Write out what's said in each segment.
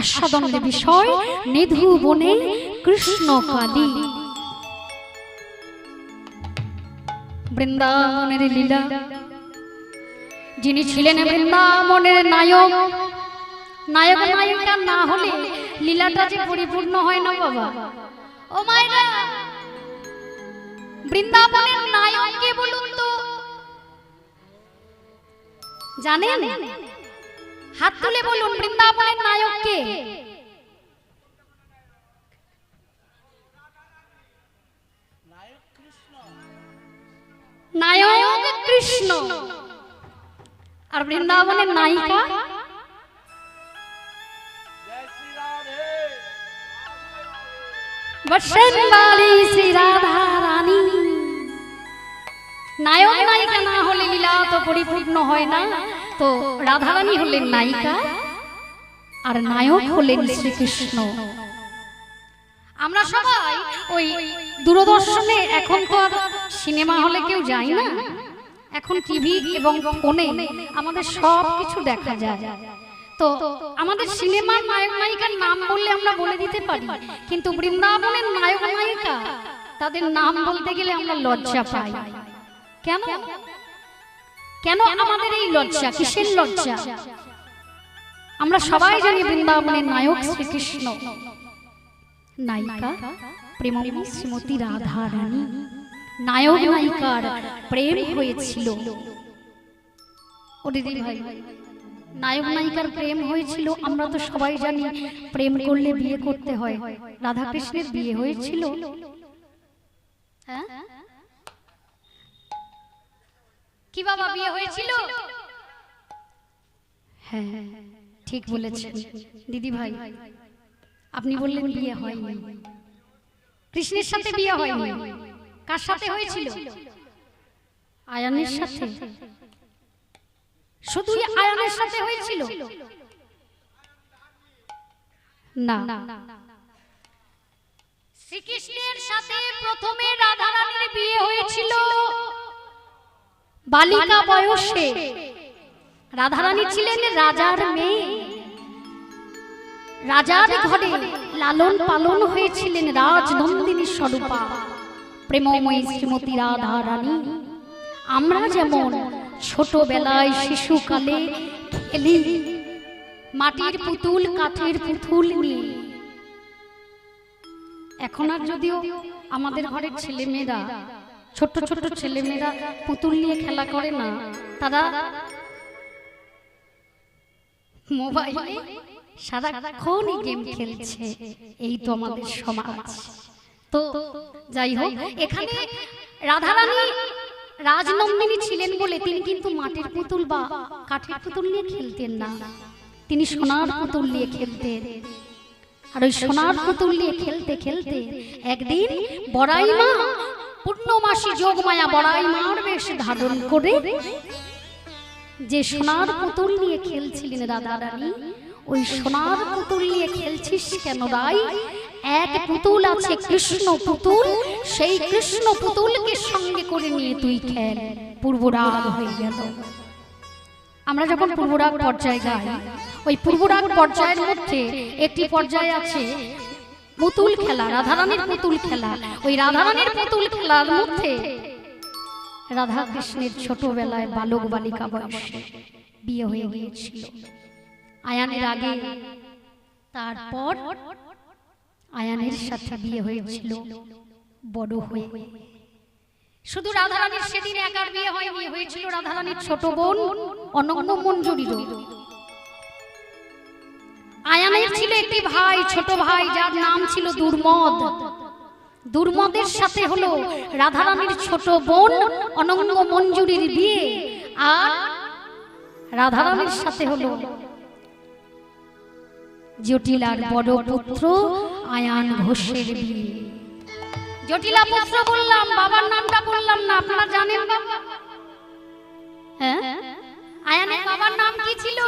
আস্বাদনের বিষয় নিধু বনে কৃষ্ণ কালী। বৃন্দাবনের লীলা। যিনি ছিলেন বৃন্দাবনের নায়ক নায়ক নায়িকা না হলে লীলাটা যে পরিপূর্ণ হয় না বাবা। ও মায়েরা, বৃন্দাবনের নায়ক কে বলুন তো। জানেন? হাত তুলে বলুন, বৃন্দাবনের নায়ক কে? নায়ক কৃষ্ণ। আর বৃন্দাবনের নায়িকা? নায়ক নায়িকা না হলে লীলা তো পরিপূর্ণ হয় না। তো রাধারানী হলেন নায়িকা আর নায়ক হলেন শ্রীকৃষ্ণ। আমরা সবাই ওই দূরদর্শনে এখন তো আর সিনেমা হলে কেউ যায় না। এখন টিভি এবং ফোনে আমাদের সব কিছু দেখা যায়। তো আমাদের সিনেমার নায়ক নায়িকার নাম বললে আমরা বলে দিতে পারি, কিন্তু বৃন্দাবনের নায়ক নায়িকা তাদের নাম বলতে গেলে আমরা লজ্জা পাই। কেন? কেন আমাদের এই লজ্জা? কিসের লজ্জা? আমরা সবাই জানি বৃন্দাবনের নায়ক শ্রীকৃষ্ণ। নায়িকা প্রেমময়ী শ্রীমতী রাধা রানী নায়ক নায়িকার প্রেম হয়েছিল। ও দিদি ভাই নায়ক নায়িকার প্রেম হয়েছিল আমরা তো সবাই জানি প্রেম করলে বিয়ে করতে হয়। রাধা কৃষ্ণের বিয়ে হয়েছিল। হ্যাঁ? কি বাবা বিয়ে হয়েছিল? হ্যাঁ ঠিক বলেছেন। দিদি ভাই আপনি বললেন বিয়ে হয়নি। কৃষ্ণের সাথে বিয়ে হয়নি। কার সাথে হয়েছিল? আয়ানের সাথে। শুধু আয়ানের সাথে হয়েছিল? না। না। শ্রীকৃষ্ণের সাথে প্রথমে রাধা রানীর বিয়ে হয়েছিল। বালিকা বয়সে। রাধারানী ছিলেন রাজার মেয়ে। রাজার ঘরে লালন পালন হয়েছিলেন রাজনন্দিনী স্বরূপা। প্রেমময়ী শ্রীমতী রাধা রানী আমরা যেমন ছোটবেলায় শিশুকালে খেলি মাটির পুতুল কাঠের পুতুল নিয়ে। এখন আর যদিও আমাদের ঘরের ছেলেমেয়েরা ছোট ছোট ছেলেমেয়েরা পুতুল নিয়ে খেলা করে না? তারা মোবাইলে সারাক্ষণই গেম খেলছে। এই তো আমাদের সমাজ। তো যাই হোক, এখানে রাধারানী রাজনন্দিনী ছিলেন বলে তিনি কিন্তু মাটির পুতুল বা কাঠের পুতুল নিয়ে খেলতেন না। তিনি সোনার পুতুল নিয়ে খেলতেন। আর ওই সোনার পুতুল নিয়ে খেলতে খেলতে একদিন বড়াই মা পূর্ণমাসী যোগমায়া বড়াই মার বেশ ধারণ করে, যে সোনার পুতুল নিয়ে খেলছিলেন রাধা রানী, ওই সোনার পুতুল নিয়ে খেলছিস কেন রাই? এক পুতুল আছে কৃষ্ণ পুতুল, সেই কৃষ্ণ পুতুলকে সঙ্গে করে নিয়ে তুই খেল। পূর্বরাগ হয়ে গেল। আমরা যখন পূর্বরাগ পর্যায়ে যাই, ওই পূর্বরাগ পর্যায়ের মধ্যে একটি পর্যায়ে আছে পুতুল খেলা, রাধারানীর পুতুল খেলা, ওই রাধারানীর পুতুল খেলার মধ্যে রাধা কৃষ্ণের ছোটবেলায় বালক বালিকা বয়সে বিয়ে হয়ে গিয়েছিল। আয়ানের আগে, তারপর আয়ানের সাথে বিয়ে হয়েছিল, বড় হয়ে। শুধু রাধারানীর সেদিন একার বিয়ে হয় বিয়ে হয়েছিল রাধারানীর ছোট বোন অনন্য মঞ্জুরির আয়ানের ছিল একটি ভাই ছোট ভাই যার নাম ছিল দুর্মদ। দুর্মদের সাথে হলো রাধারানীর ছোট বোন অনঙ্গ মঞ্জুরির বিয়ে। আর রাধারানীর সাথে হলো জটিলার বড় পুত্র আয়ান ঘোষের বিয়ে। জটিলা পুত্র বললাম বাবার নামটা বললাম না আপনারা জানেন বাবা? হ্যাঁ? আয়ানের বাবার নাম কি ছিল?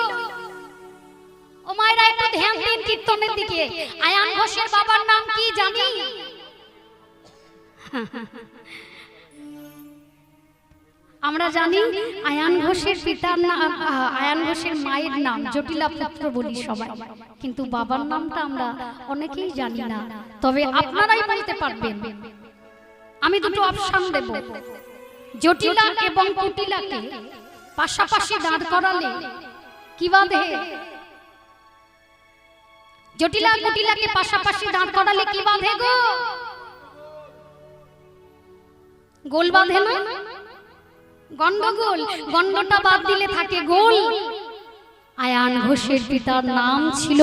ও মায়েরা একটু ধ্যান দিন কীর্তনের দিকে। আয়ান ঘোষের বাবার নাম কি জানি? আমরা জানি আয়ান ঘোষের পিতার নাম আয়ান ঘোষের মায়ের নাম জটিলা পুত্র বলি সবাই। কিন্তু বাবার নামটা আমরা অনেকেই জানি না। তবে আপনারাই বলতে পারবেন। আমি দুটো অপশন দেব। জটিলা এবং কুটিলাকে পাশাপাশি দাঁড় করালে কি বাঁধে? জটিলা কুটিলাকে পাশাপাশি দাঁড় করালে কি বাঁধে গো? গোল বাঁধে না? গন্ডগোল গন্ডটা বাদ দিলে থাকে গোল। আয়ান ঘোষের পিতার নাম ছিল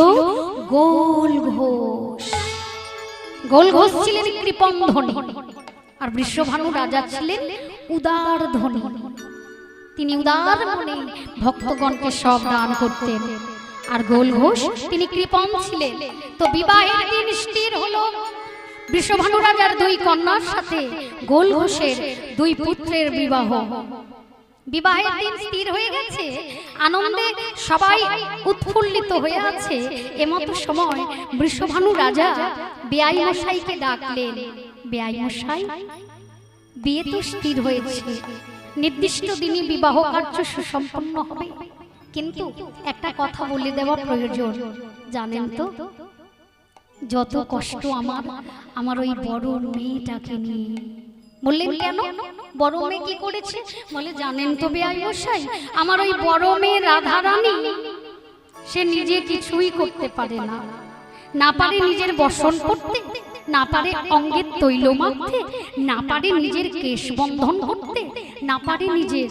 গোল ঘোষ। গোল ঘোষ ছিলেন কৃপণ ধনী আর বৃষভানু রাজা ছিলেন উদার ধনী তিনি উদার মনে ভক্তগণকে সব দান করতেন। আর গোল ঘোষ, তিনি কৃপণ ছিলেন। তো বিবাহের দিন স্থির হলো। বৃষভানু রাজার দুই কন্যার সাথে গোল ঘোষের দুই পুত্রের বিবাহ। বিবাহের দিন স্থির হয়ে গেছে। আনন্দে সবাই উৎফুল্লিত হয়ে আছে। এমতো সময় বৃষভানু রাজা বেআই মশাইকে ডাকলেন। বেআই মশাই বিয়ে তো স্থির হয়েছে। নির্দিষ্ট দিনে বিবাহ কার্য সুসম্পন্ন হবে। কিন্তু একটা কথা বলে দেওয়া প্রয়োজন। জানেন তো? যত কষ্ট আমার আমার ওই বড় মেয়েটাকে নিয়ে। বললেন কেন? বড় মেয়ে কি করেছে? বলে জানেন তো আমার ওই বড় মেয়ে সে নিজে কিছুই করতে পারে না। না। পারে নিজের বসন করতে না পারে অঙ্গের তৈল মাখতে না পারে নিজের কেশ বন্ধন করতে না পারে নিজের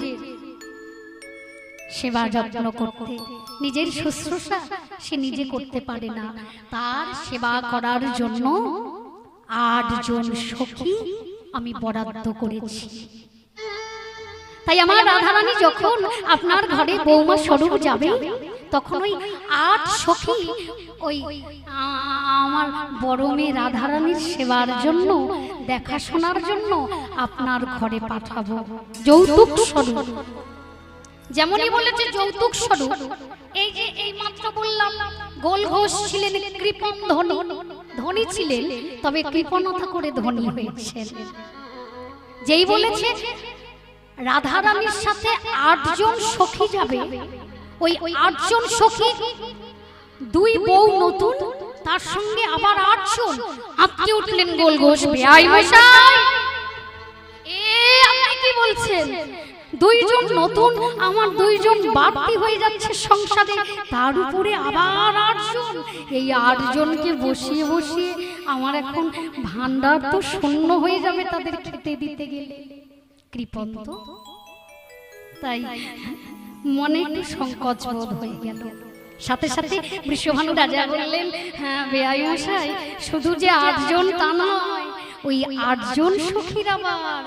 সেবা যত্ন করতে। নিজের শুশ্রূষা সে নিজে করতে পারে না। তার সেবা করার জন্য আটজন সখী আমি বরাদ্দ করেছি। তাই আমার রাধারানী যখন আপনার ঘরে বৌমা স্বরূপ যাবে, তখন ওই আট সখী ওই আমার বড় মেয়ে রাধারানীর সেবার জন্য, দেখাশোনার জন্য আপনার ঘরে পাঠাবো। যৌতুক স্বরূপ। যেমনই বলেছে যৌতুক স্বরূপ এই যে এই মাত্র বললাম গোল ঘোষ ছিলেন কৃপণ ধনী। ধনী ছিলেন তবে কৃপণতা করে ধনী হয়েছেন। যেই বলেছে রাধারানীর সাথে আটজন সখী যাবে। ওই আটজন সখী দুই বউ নতুন তার সঙ্গে আবার আটজন। আটকে উঠলেন গোল ঘোষ বেআই মশাই। এ আপনি কি বলছেন? দুইজন নতুন, আমার দুইজন বাড়তি হয়ে যাচ্ছে সংসারে। তার উপরে আবার আটজন। এই আটজনকে বসিয়ে বসিয়ে আমার এখন ভান্ডার তো শূন্য হয়ে যাবে তাদের খেতে দিতে গেলে। কৃপন্ত। তাই মনে একটু সংকোচ বোধ হয়ে গেল। সাথে সাথে বৃষভানু রাজা বললেন হ্যাঁ বেআই মশাই শুধু যে আটজন তা নয়, ওই আটজন সখীর আবার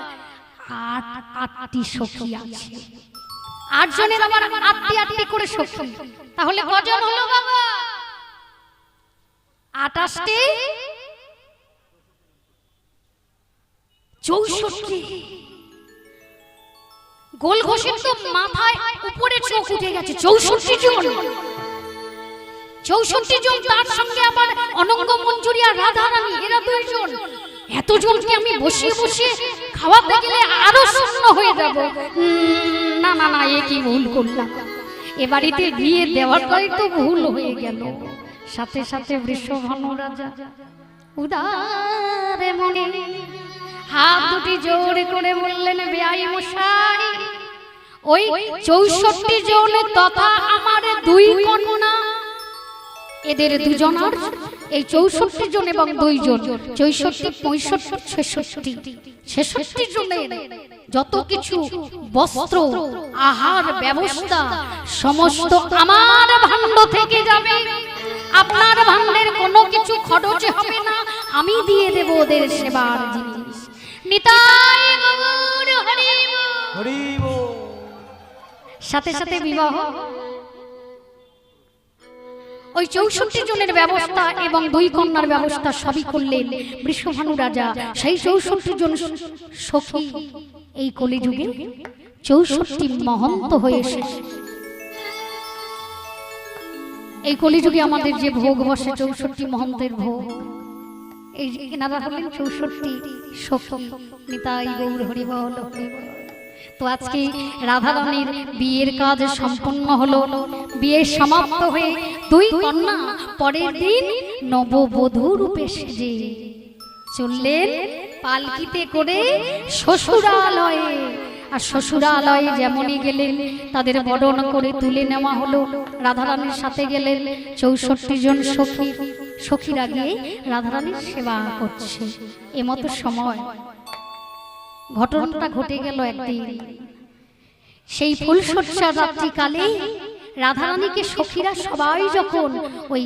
আট আটটি আবার আটটি করে সখী। তাহলে কজন হলো বাবা? আটাশটি? গোল ঘোষের তো মাথায় উপরে চোখ উঠে গেছে। চৌষট্টি জন। চৌষট্টি জন তার সঙ্গে আবার অনঙ্গ মঞ্জুরি আর এরা দুইজন। এতজনকে আমি বসিয়ে বসিয়ে খাওয়াতে গেলে আরও শূন্য হয়ে যাব। না না না, এ কি ভুল করলাম। এ বাড়িতে বিয়ে দেওয়াটাই তো ভুল হয়ে গেল। সাথে সাথে বৃষভানু রাজা, উদারে মনে হাত দুটি জোর করে বললেন, বেআই মশাই, ওই চৌষট্টি জন তথা আমার দুই কন্যা। এদের দুজনার এই চৌষট্টি জন এবং দুইজন চৌষট্টি পঁয়ষট্টি ছেষট্টি ছেষট্টি জনের যত কিছু বস্ত্র আহার ব্যবস্থা সমস্ত আমার ভাণ্ড থেকে যাবে। আপনার ভাণ্ডের কোনো কিছু খরচ হবে না আমি দিয়ে দেব ওদের সেবার জিনিস। নিতাই সাথে সাথে বিবাহ। ওই চৌষট্টি জনের ব্যবস্থা এবং দুই কন্যার ব্যবস্থা সবই করলেন বৃষভানু রাজা। সেই চৌষট্টি জন সখী এই কলিযুগে চৌষট্টি মহন্ত হয়ে এসেছে। এই কলিযুগে আমাদের যে ভোগ বসে, চৌষট্টি মহন্তের ভোগ। এই এনারা হলেন চৌষট্টি সখী। নিতাই গৌর হরিবল হরিবল। তো আজকে রাধারানীর বিয়ের কাজ সম্পন্ন হলো। বিয়ে সমাপ্ত হয়ে দুই কন্যা পরের দিন নববধূ রূপে সেজে। চললেন পালকিতে করে শ্বশুরালয়ে। আর শ্বশুরালয়ে যেমনই গেলেন তাদের বরণ করে তুলে নেওয়া হলো। রাধারানীর সাথে গেলেন চৌষট্টি জন সখী। সখীরা গিয়ে রাধারানীর সেবা করছে। এমতো সময়। ঘটনাটা ঘটে গেল একদিন। সেই ফুলশয্যা রাত্রিকালে রাধারানীকে সখীরা সবাই যখন ওই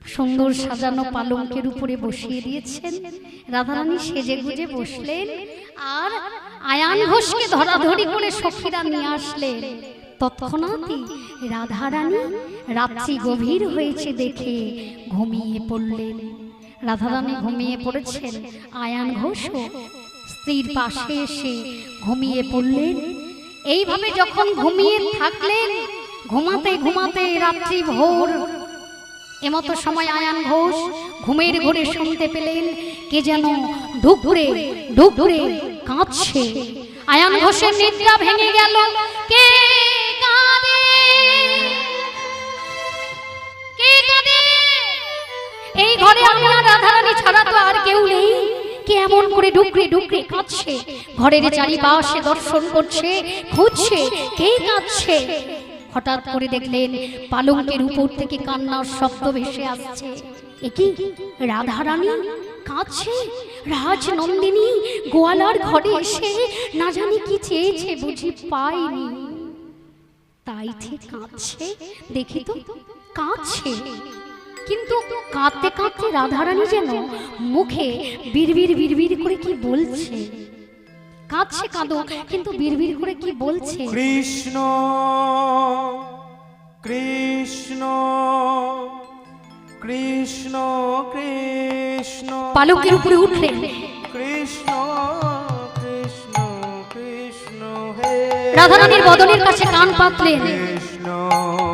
সুন্দর সাজানো পালঙ্কের উপরে বসিয়ে দিয়েছেন। রাধারানী সেজে গুজে বসলেন আর আয়ান ঘোষকে ধরাধরি করে সখীরা নিয়ে আসলেন। তৎক্ষণাৎই রাধারানী রাত্রি গভীর হয়েছে দেখে ঘুমিয়ে পড়লেন। রাধারানী ঘুমিয়ে পড়েছেন। আয়ান ঘোষও স্ত্রীর পাশে এসে ঘুমিয়ে পড়লেন। এইভাবে যখন ঘুমিয়ে থাকলেন ঘুমাতে ঘুমাতে রাত্রি ভোর। এমতো সময় আয়ান ঘোষ ঘুমের ঘরে শুনতে পেলেন কে যেন ঢুকরে ঢুকরে কাঁদছে আয়ান ঘোষের নিদ্রা ভেঙে গেল। কে কাঁদে? কে কাঁদে? এই ঘরে আমার রাধারানী ছাড়া তো আর কেউ নেই। কে এমন করে ডুকরে ডুকরে কাঁদছে? ঘরের চারিপাশে দর্শন করছে, খুঁজছে, কে কাঁদছে? হঠাৎ করে দেখলেন পালঙ্কের উপর থেকে কান্নার শব্দ ভেসে আসছে। রাধারানী? কাঁদছে? রাজনন্দিনী গোয়ালার না বুঝি তাই ঠিক কাঁদছে? দেখি তো, কাঁদছে। কিন্তু কাঁদতে কাঁদতে রাধারানী যেন মুখে বিড়বিড় বিড়বিড় করে কি বলছে? কাঁদছে কাঁদো কিন্তু বিড়বিড় করে কি বলছে? কৃষ্ণ কৃষ্ণ কৃষ্ণ কৃষ্ণ। পালকের উপরে উঠলেন। কৃষ্ণ কৃষ্ণ কৃষ্ণ হে। রাধারানীর বদনের কাছে কান পাতলেন। কৃষ্ণ। কৃষ্ণ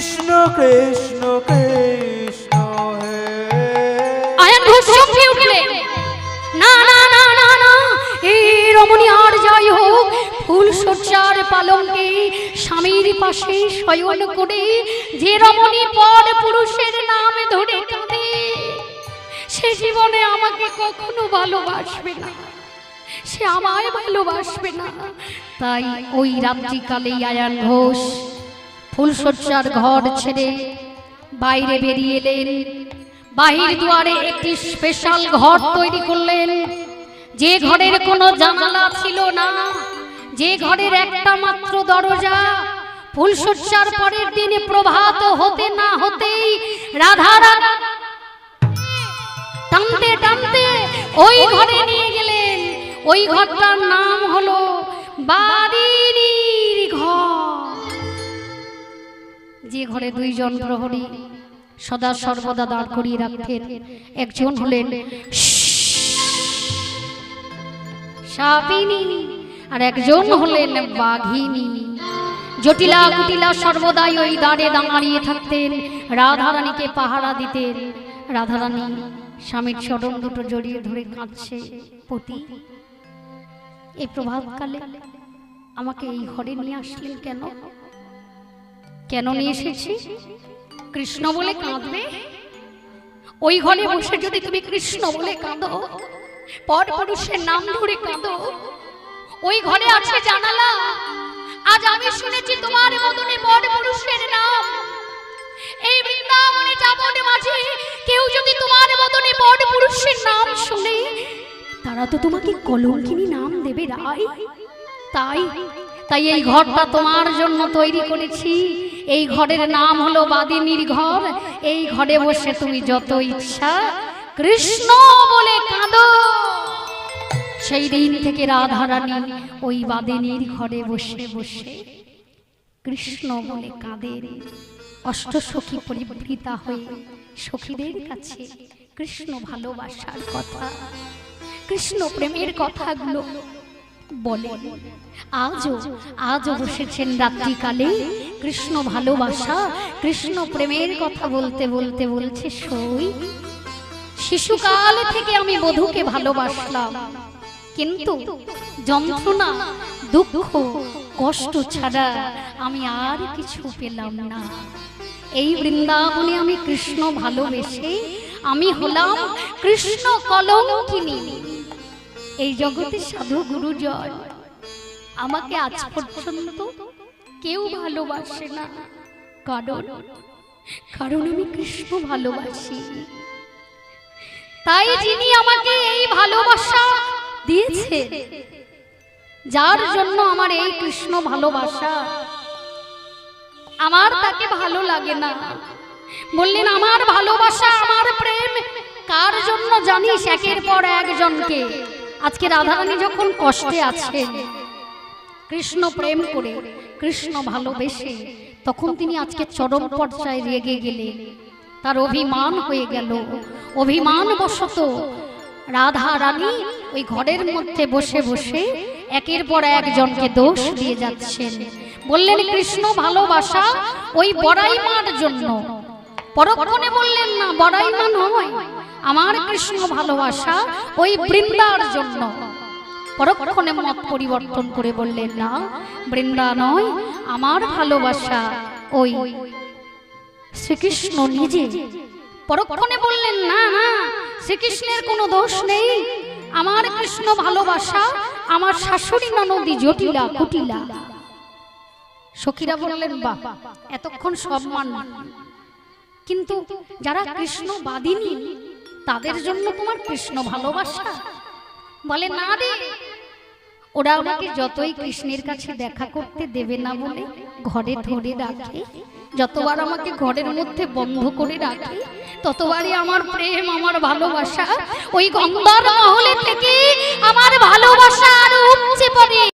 কৃষ্ণ কৃষ্ণ কৃষ্ণ হে। আয়ান ঘোষ চমকে উঠলেন না না না না না এই রমণী আর যাই হোক, ফুল সজ্জার পালঙ্কে স্বামীর পাশে শয়ন করে যে রমণী পর পুরুষের নাম ধরে কাঁদে, সে জীবনে আমাকে কখনো ভালোবাসবে না, সে আমায় ভালোবাসবে না। তাই ওই রাত্রিকালেই আয়ান ঘোষ ফুলসজ্জার ঘর ছেড়ে বাইরে বেরিয়ে এলেন। বাহির দুয়ারে একটি স্পেশাল ঘর তৈরি করলেন। যে ঘরের কোনো জানালা ছিল না, যে ঘরের একটা মাত্র দরজা। ফুলসজ্জার পরের দিনে প্রভাত হতে না হতেই রাধা রাধা টানতে টানতে ওই ঘরে নিয়ে গেলেন। ওই ঘরটার নাম হলো বাড়ির যে ঘরে দুইজন প্রহরী সদা সর্বদা দাঁড় করিয়ে রাখতেন। একজন হলেন আর একজন হলেন বাঘিনী জটিলা কুটিলা সর্বদাই ওই দাঁড়ে দাঁড়িয়ে থাকতেন রাধারানীকে পাহারা দিতেন রাধারানী স্বামীর চরণ দুটো জড়িয়ে ধরে কাঁদছে পতি এই প্রভাতকালে আমাকে এই ঘরে নিয়ে আসলেন কেন কেন নিয়ে এসেছি? কৃষ্ণ বলে কাঁদবে? ওই ঘরে বসে যদি তুমি কৃষ্ণ বলে কাঁদো পর পুরুষের নাম ধরে কাঁদো। ওই ঘরে আছে জানালা। আজ আমি শুনেছি তোমার মদনে পর পুরুষের নাম। এই বৃন্দাবনে যাবন মাঝে কেউ যদি তোমার মদনে পর পুরুষের নাম শুনে তারা তো তোমাকে কলঙ্কিনী নাম দেবে রায়। তাই তাই এই ঘরটা তোমার জন্য তৈরি করেছি। এই ঘরের নাম হলো বাদিনীর ঘর। এই ঘরে বসে তুমি যত ইচ্ছা, কৃষ্ণ বলে কাঁদো। সেই দিন থেকে রাধারানী ওই বাদিনীর ঘরে বসে বসে কৃষ্ণ বলে কাঁদের অষ্ট সখী পরিবৃতা হয়ে সখীদের কাছে কৃষ্ণ ভালোবাসার কথা, কৃষ্ণ প্রেমের কথাগুলো বলে, আজও আজও বসেছেন রাত্রিকালে। কৃষ্ণ ভালোবাসা, কৃষ্ণ প্রেমের কথা বলতে বলতে বলছে, সই। শিশুকাল থেকে আমি বধূকে ভালোবাসলাম। কিন্তু যন্ত্রণা, দুঃখ, কষ্ট ছাড়া আমি আর কিছু পেলাম না। এই বৃন্দাবনে আমি কৃষ্ণ ভালোবেসে আমি হলাম কৃষ্ণ কলঙ্কিনী। এই জগতে সাধু গুরুজন আমাকে আজ পর্যন্ত কেউ ভালোবাসে না। কারণ কারণ আমি কৃষ্ণ ভালোবাসি। তাই যিনি আমাকে এই ভালোবাসা দিয়েছে, যার জন্য আমার এই কৃষ্ণ ভালোবাসা, আমার তাকে ভালো লাগে না। বললেন, আমার ভালোবাসা, আমার প্রেম, কার জন্য জানিস একের পর একজনকে? আজকে রাধারানী যখন কষ্টে আছেন কৃষ্ণ প্রেম করে, কৃষ্ণ ভালোবেসে, তখন তিনি আজকে চরম পর্যায়ে রেগে গেলেন তার অভিমান হয়ে গেল। অভিমান বশত রাধা রানী ওই ঘরের মধ্যে বসে বসে একের পর একজনকে দোষ দিয়ে যাচ্ছেন। বললেন, কৃষ্ণ, ভালোবাসা ওই বড়াই মার জন্য। পরক্ষণে বললেন, না বড়াই মা নয়। আমার কৃষ্ণ ভালোবাসা ওই বৃন্দার জন্য। পরক্ষণে মত পরিবর্তন করে বললেন, না, বৃন্দা নয়, আমার ভালোবাসা ওই শ্রীকৃষ্ণ নিজে। পরক্ষণে বললেন, না না, শ্রীকৃষ্ণের কোনো দোষ নেই। আমার কৃষ্ণ ভালোবাসা আমার শাশুড়ি ননদী জটিলা কুটিলা। সখীরা বললেন বা এতক্ষণ সম্মান। কিন্তু যারা কৃষ্ণ বাদিনী তাদের জন্য তোমার কৃষ্ণ ভালোবাসা। বলে না রে ওরা আমাকে যতই কৃষ্ণের কাছে দেখা করতে দেবে না বলে ঘরে ধরে রাখে। যতবার আমাকে ঘরের মধ্যে বন্ধ করে রাখে ততবারই আমার প্রেম আমার ভালোবাসা ওই গঙ্গার মহলে থেকে আমার ভালোবাসা আরও উপচে পড়ে।